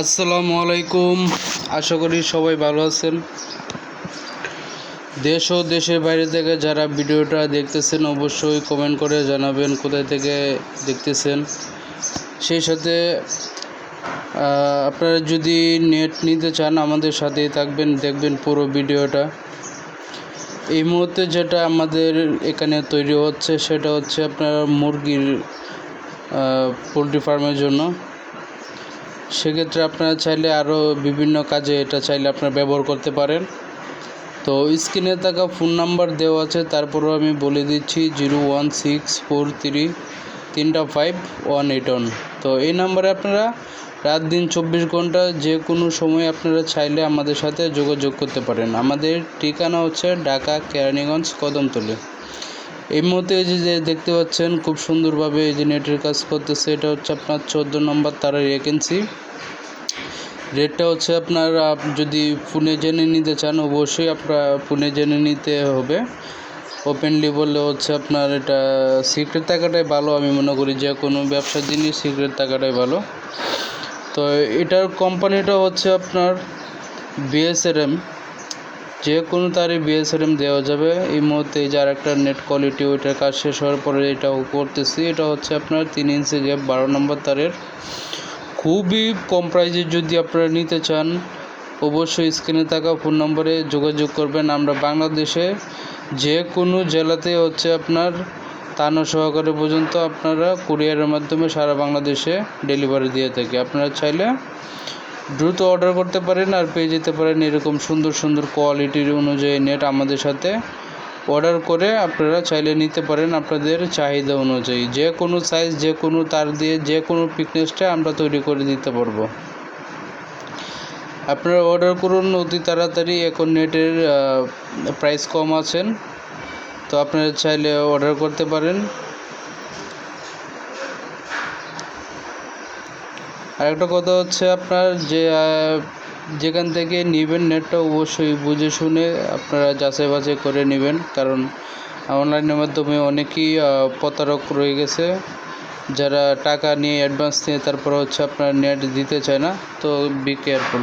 আসসালামু আলাইকুম। আশা করি সবাই ভালো আছেন। দেশ ও দেশের বাইরে থেকে যারা ভিডিওটা দেখতেছেন, অবশ্যই কমেন্ট করে জানাবেন কোথায় থেকে দেখতেছেন। সেই সাথে আপনারা যদি নেট নিতে চান, আমাদের সাথেই থাকবেন, দেখবেন পুরো ভিডিওটা। এই মুহূর্তে যেটা আমাদের এখানে তৈরি হচ্ছে, সেটা হচ্ছে আপনার মুরগির পোলট্রি ফার্মের জন্য। সেক্ষেত্রে আপনারা চাইলে আরও বিভিন্ন কাজে এটা চাইলে আপনারা ব্যবহার করতে পারেন। তো স্ক্রিনে থাকা ফোন নাম্বার দেওয়া আছে, তারপরেও আমি বলে দিচ্ছি zero one six four three তিনটা ফাইভ ওয়ান এইট ওয়ান। তো এই নাম্বারে আপনারা রাত দিন চব্বিশ ঘণ্টা যে কোনো সময় আপনারা চাইলে আমাদের সাথে যোগাযোগ করতে পারেন। আমাদের ঠিকানা হচ্ছে ঢাকা কেরানীগঞ্জ কদমতলী। এই মুহূর্তে এই যে দেখতে পাচ্ছেন, খুব সুন্দরভাবে এই যে নেটের কাজ করতেছে, এটা হচ্ছে আপনার চোদ্দ নম্বর তারের ভ্যাকেন্সি রেটটা হচ্ছে আপনার, আপ- যদি ফোনে জেনে নিতে চান, অবশ্যই আপনার ফোনে জেনে নিতে হবে। ওপেনলি বললে হচ্ছে আপনার এটা সিক্রেট থাকাটাই ভালো, আমি মনে করি যে কোনো ব্যবসার জিনিস সিক্রেট থাকাটাই ভালো। তো এটার কোম্পানিটা হচ্ছে আপনার বিএসআরএম যে কোনো তারে বিএসআরএম দেওয়া যাবে। এই মুহূর্তে এই যে আরেকটা নেট কোয়ালিটি ওইটার কাজ শেষ হওয়ার পরে এটাও করতেছি। এটা হচ্ছে আপনার তিন ইঞ্চি গ্যাপ বারো নম্বর তারের। খুবই কম প্রাইজে যদি আপনারা নিতে চান, অবশ্যই স্ক্রিনে থাকা ফোন নম্বরে যোগাযোগ করবেন। আমরা বাংলাদেশে যে কোনো জেলাতে হচ্ছে আপনার তানো সহকারে পর্যন্ত আপনারা কুরিয়ারের মাধ্যমে সারা বাংলাদেশে ডেলিভারি দিয়ে থাকি। আপনারা চাইলে দ্রুত অর্ডার করতে পারেন আর পেয়ে যেতে পারেন এরকম সুন্দর সুন্দর কোয়ালিটির অনুযায়ী নেট আমাদের সাথে অর্ডার করে আপনারা চাইলে নিতে পারেন আপনাদের চাহিদা অনুযায়ী। যে কোনো সাইজ যে কোনো তার দিয়ে, যে কোনো পিকনেসটা আমরা তৈরি করে দিতে পারব। আপনারা অর্ডার করুন, অতি তাড়াতাড়ি এখন নেটের প্রাইস কম আছেন। তো আপনারা চাইলে অর্ডার করতে পারেন। আরেকটা কথা হচ্ছে আপনার যে যেখান থেকে নেবেন নেটটা অবশ্যই বুঝে শুনে আপনারা যাচাই বাছাই করে নেবেন। কারণ অনলাইনের মাধ্যমে অনেকেই প্রতারক রয়ে গেছে। যারা টাকা নিয়ে অ্যাডভান্স নিয়ে তারপর হচ্ছে আপনার নেট দিতে চায় না, তো বি কেয়ারফুল